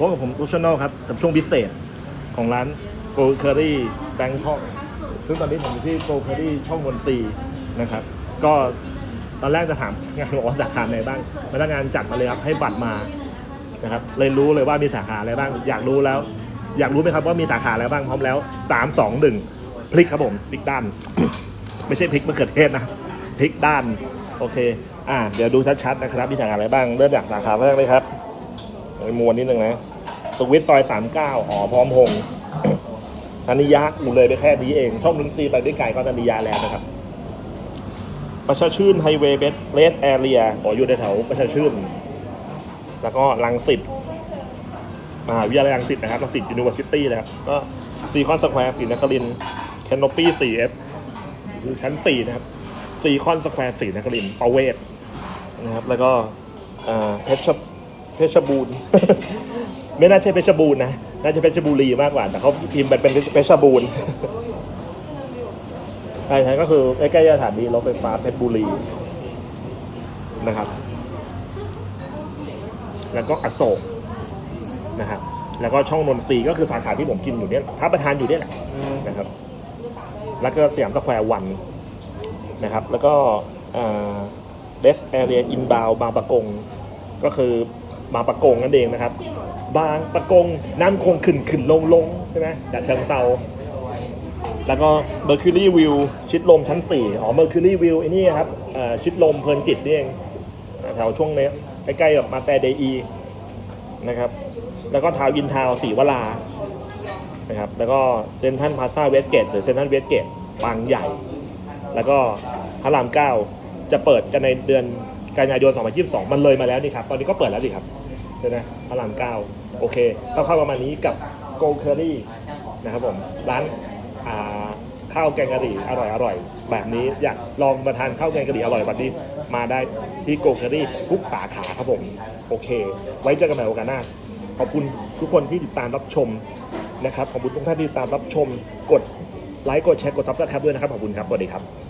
พบกับผมตูชแนลครับ กับช่วงพิเศษของร้านโกลเคอรี่แบงคอกซึ่งตอนนี้ผมอยู่ที่โกลเคอรี่ช่องมนทรีนะครับ ก็ตอนแรกจะถามงานบอกว่าสาขาไหนบ้างพนักงานจัดมาเลยครับให้บัตรมานะครับเลยรู้เลยว่ามีสาขาอะไรบ้าง อยากรู้แล้ว อยากรู้ไหมครับว่ามีสาขาอะไรบ้างพร้อมแล้วสามสองหนึ่งพลิกครับผมพลิกด้าน ไม่ใช่พริกมะเขือเทศนะพริกด้านโอเค อ่า เดี๋ยวดูชัดๆนะครับมีสาขาอะไรบ้างเริ่มจากสาขาแรกเลยครับ มวนนิดนึงนะสุวิทซอยสามเก้าหอพร้อมพงษ์ธนิยะกูเลยไปแค่นี้เอง ช่องนุนซีไปด้วยไกลก็ธนิยะแล้วนะครับ ประชาชื่นไฮเวย์เบสเลสแอเรียขออยู่ในแถวประชาชื่น แล้วก็ลังสิตมหาวิทยาลัยรังสิตนะครับรังสิตยูนิเวอร์ซิตี้นะครับ ก็ซีคอนสแควร์ศรีนครินแคนโนปี้ 4F คือชั้น4นะครับซีคอนสแควร์ศรีนครินประเวศนะครับ แล้วก็อ่าเพชร เพชรบูรณ์ ไม่น่าใช่เพชรบูรณ์นะ น่าจะเพชรบุรีมากกว่า แต่เขาพิมพ์ไปเป็นเพชรบูรณ์ใช่ใช่ก็คือใกล้ๆสถานีรถไฟฟ้าเพชรบุรีนะครับ แล้วก็อโศกนะครับแล้วก็ช่องนนทรีย์ก็คือสาขาที่ผมกินอยู่เนี่ยท้าประธานอยู่เนี่ยแหละนะครับ แล้วก็สยามสแควร์วันนะครับ แล้วก็เดสแอเรียอินบาวบางปะกง ก็คือ บางปะกงนั่นเองนะครับ บางประกงน้ำคงขึ้นขึ้นลงลงใช่ไหมจากเชิงเซาแล้วก็ Mercury View ชิดลมชั้น 4 อ๋อ Mercury View ไอ้นี่ครับชิดลมเพลินจิตนี่เองแถวช่วงนี้ใกล้ๆกับมาแต่เดอีนะครับ แล้วก็ทาวน์อินทาวน์ศรีวรานะครับ แล้วก็เซนทันพาซาเวสเกตหรือเซนทันเวสเกตบางใหญ่ แล้วก็พระรามเก้าจะเปิดกันในเดือน กันยายน 2022 มันเลยมาแล้วนี่ครับ ตอนนี้ก็เปิดแล้วดิครับใช่ไหมพระรามเก้าโอเคคร่าวๆประมาณนี้กับ Go Curry นะครับผมร้านอ่าข้าวแกงกะหรี่อร่อยอร่อยแบบนี้อยากลองมาทานข้าวแกงกะหรี่อร่อยแบบนี้มาได้ที่โกเคอรี่ทุกสาขาครับผมโอเค ไว้เจอกันใหม่โอกาสหน้าขอบคุณทุกคนที่ติดตามรับชมนะครับขอบคุณทุกท่านที่ติดตามรับชมกดไลค์กดแชร์กดซับสไครต์ด้วยนะครับขอบคุณครับสวัสดีครับ